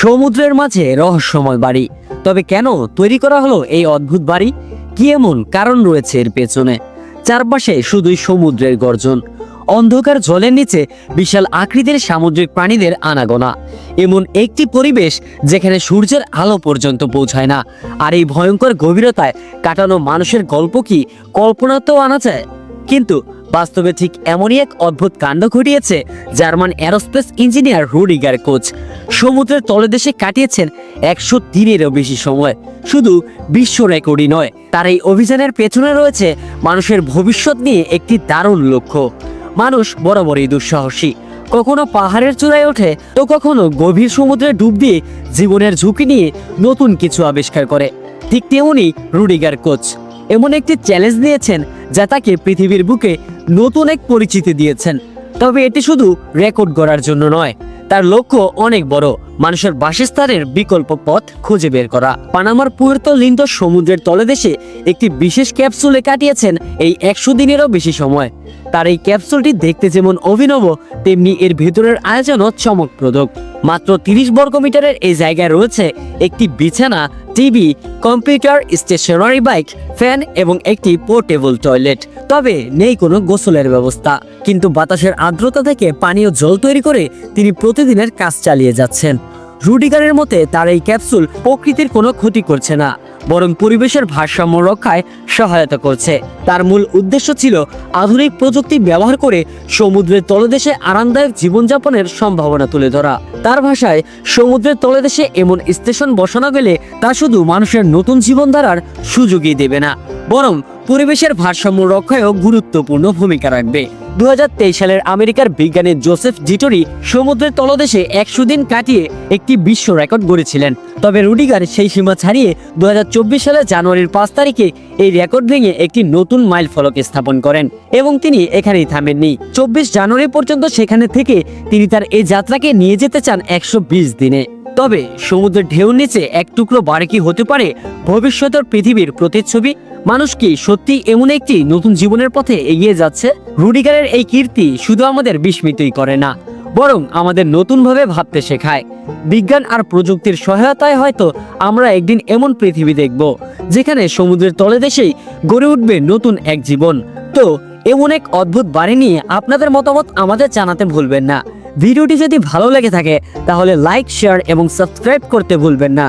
সমুদ্রের মাঝে রহস্যময় বাড়ি। তবে কেন তৈরি করা হলো এই অদ্ভুত বাড়ি? কি এমন কারণ রয়েছে এর পেছনে? চারপাশে শুধুই সমুদ্রের গর্জন। অন্ধকার জলের নিচে বিশাল আকৃতির সামুদ্রিক প্রাণীদের আনাগোনা। এমন একটি পরিবেশ যেখানে সূর্যের আলো পর্যন্ত পৌঁছায় না। আর এই ভয়ঙ্কর গভীরতায় কাটানো মানুষের গল্প কি কল্পনাতেও আনা যায়? কিন্তু বাস্তবে ঠিক এমনই এক অদ্ভুত কাণ্ড ঘটিয়েছে German aerospace engineer Rudiger Koch. সমুদ্রের তলদেশে কাটিয়েছেন একশো দিনেরও বেশি সময়। শুধু বিশ্ব রেকর্ডই নয়, তার এই অভিযানের পেছনে রয়েছে মানুষের ভবিষ্যৎ নিয়ে একটি দারুণ লক্ষ্য। মানুষ বরাবরই দুঃসাহসী। কখনো পাহাড়ের চূড়ায় ওঠে, তো কখনো গভীর সমুদ্রে ডুব দিয়ে জীবনের ঝুঁকি নিয়ে নতুন কিছু আবিষ্কার করে। ঠিক তেমনি রুডিগার কোচ এমন একটি চ্যালেঞ্জ নিয়েছেন যা তাকে পৃথিবীর বুকে নতুন এক পরিচিতি দিয়েছেন। তবে এটি শুধু রেকর্ড গড়ার জন্য নয় তার লক্ষ্য অনেক বড়। মানুষের বাসস্থানের বিকল্প পথ খুঁজে বের করা। পানামার পুয়ের্তো লিন্দো সমুদ্রের তলদেশে একটি বিশেষ ক্যাপসুলে কাটিয়েছেন এই একশো দিনেরও বেশি সময়। তার এই ক্যাপসুলটি দেখতে যেমন অভিনব, তেমনি এর ভেতরের আয়োজনও চমকপ্রদক। মাত্র তিরিশ বর্গ মিটারের এই জায়গায় রয়েছে একটি বিছানা TV computer stationery bike fan এবং একটি পোর্টেবল টয়লেট তবে নেই কোনো গোসলের ব্যবস্থা। কিন্তু বাতাসের আর্দ্রতা থেকে পানীয় জল তৈরি করে তিনি প্রতিদিনের কাজ চালিয়ে যাচ্ছেন। রুডিগারের মতে, তার এই ক্যাপসুল প্রকৃতির কোনো ক্ষতি করছে না, বরং পরিবেশের ভারসাম্য রক্ষায় সহায়তা করছে। তার মূল উদ্দেশ্য ছিল আধুনিক প্রযুক্তি ব্যবহার করে সমুদ্রের তলদেশে আরামদায়ক জীবনযাপনের সম্ভাবনা তুলে ধরা। তার ভাষায়, সমুদ্রের তলদেশে এমন স্টেশন বসানো গেলে তা শুধু মানুষের নতুন জীবনধারার সুযোগই দেবে না, বরং পরিবেশের ভারসাম্য রক্ষায়ও গুরুত্বপূর্ণ ভূমিকা রাখবে। দু হাজার তেইশ সালের আমেরিকার বিজ্ঞানী জোসেফ জিটোরি সমুদ্রের তলদেশে একশো দিন কাটিয়ে একটি বিশ্ব রেকর্ড গড়েছিলেন। তবে রুডিগার সেই সীমা ছাড়িয়ে দু হাজার চব্বিশ সালের জানুয়ারির পাঁচ তারিখে এই রেকর্ড ভেঙে একটি নতুন মাইল ফলক স্থাপন করেন এবং তিনি এখানেই থামেননি। চব্বিশ জানুয়ারি পর্যন্ত সেখানে থেকে তিনি তার এই যাত্রাকে নিয়ে যেতে চান একশো বিশ দিনে। তবে সমুদ্রের ঢেউ নিচে এক টুকরো বাড়ি হতে পারে? ভবিষ্যতের পৃথিবীর প্রতিচ্ছবি? মানুষ কি সত্যি এমন একটি নতুন জীবনের পথে এগিয়ে যাচ্ছে? রুডিগারের এই কীর্তি শুধু আমাদের বিস্মিতই করে না, বরং আমাদের নতুনভাবে ভাবতে শেখায়। বিজ্ঞান আর প্রযুক্তির সহায়তায় হয়তো আমরা একদিন এমন পৃথিবী দেখব, যেখানে সমুদ্রের তলদেশেই গড়ে উঠবে নতুন এক জীবন। তো এমন এক অদ্ভুত বাড়ি নিয়ে আপনাদের মতামত আমাদের জানাতে ভুলবেন না। ভিডিওটি যদি ভালো লেগে থাকে তাহলে লাইক শেয়ার এবং সাবস্ক্রাইব করতে ভুলবেন না।